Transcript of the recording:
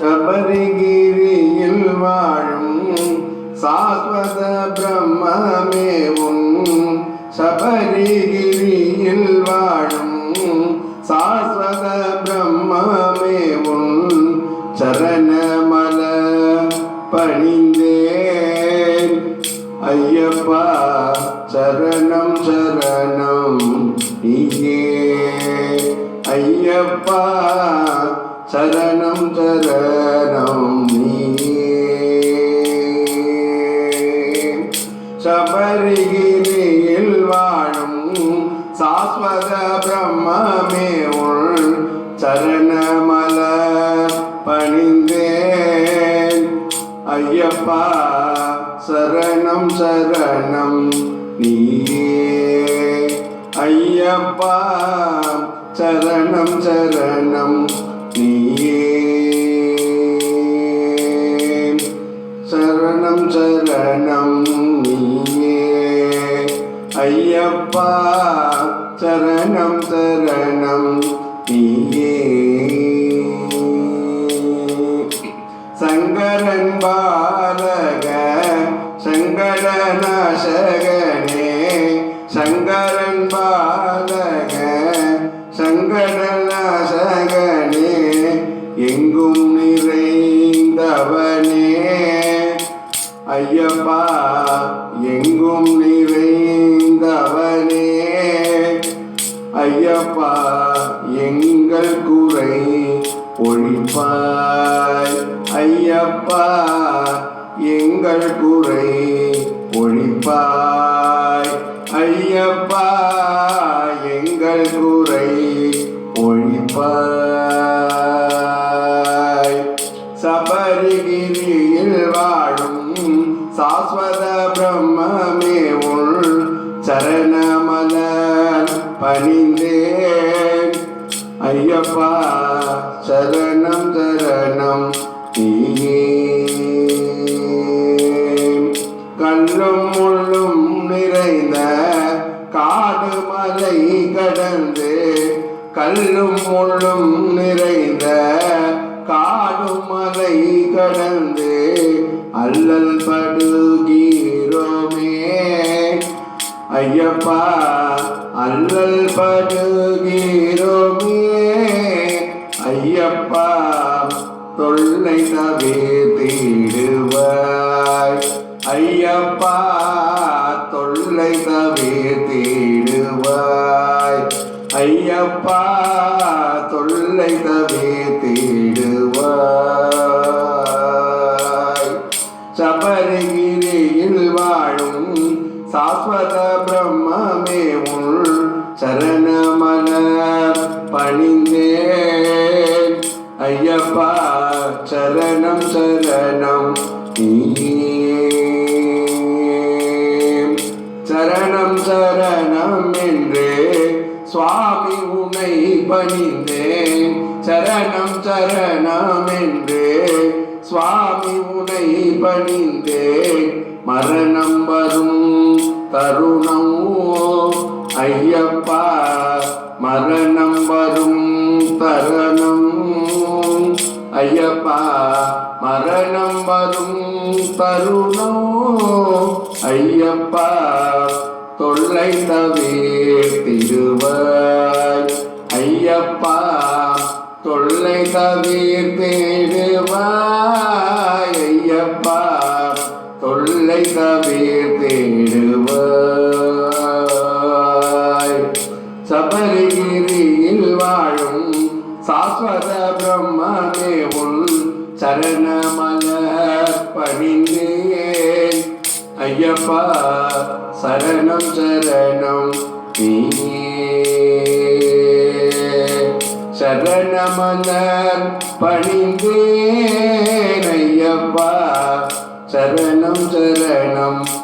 சபரிகிரியில் வாழும் சாஸ்வத பிரம்மமேவும் சபரிகிரியில் வாழும் சாஸ்வத பிரம்மமேவும் சரணமல பணிந்தேன். ஐயப்பா சரணம் சரணம் நீயே. ஐயப்பா சரணம் சரணம் சபரிகிரியில் வாழும் சாஸ்வத பிரம்மமே உள் சரணமல பணிந்தேன். ஐயப்பா சரணம் சரணம் நீயே ஐயப்பா சரணம் சரணம் ஐயப்பா சரணம் சரணம். நீயே. சங்கரன் பாலக சங்கடநாசகனே சங்க ஐயப்பா எங்கள் குறை ஒழிப்பாய். ஐயப்பா எங்கள் குறை ஒழிப்பாய். சபரிகிரியில் வாழும் சாஸ்வத பிரம்மமே உள் சரணமலர் பணிந்தேன். ஐயப்பா சரணம் சரணம். கல்லும் முள்ளும் நிறைந்த காடு மலை கடந்து கல்லும் முள்ளும் நிறைந்த காடு மலை கடந்து அல்லல் படுகிறோமே. ஐயப்பா அல்லல் படுகிறோம். ஐயப்பா தொல்லை தவே தேடுவாய். ஐயப்பா தொல்லை தவே தேடுவாய். சபரிகிரியில் வாழும் சாஸ்வத பிரம்மமே உள் சரணமன பணிந்தேன். ஐயப்பா சரணம் சரணம் நீ சரணம் என்றே சுவாமி உமை பணிந்தேன் சரணம் சரணம் என்றே சுவாமி உனை பணிந்தேன் மரணம் வரும் தருணம் ஐயப்பா மரணம் வரும் தருணம் ஐயப்பா மரணம் வரும் தருணம் ஐயப்பா. தொல்லை தவிர்த்திடுவாய் ஐயப்பா தொல்லை தவிர்த்திடுவாய் ஐயப்பா தொல்லை தவிர்த்திடுவாய் சபரிகிரியில் வாழும் சாஸ்வத பிரம்மனே உள் சரணமல பணிந்தேன். ஐயப்பா சரணம் சரணம். நீயே சரணமலர் பணிந்தேன் ஐயப்பா. சரணம் சரணம்.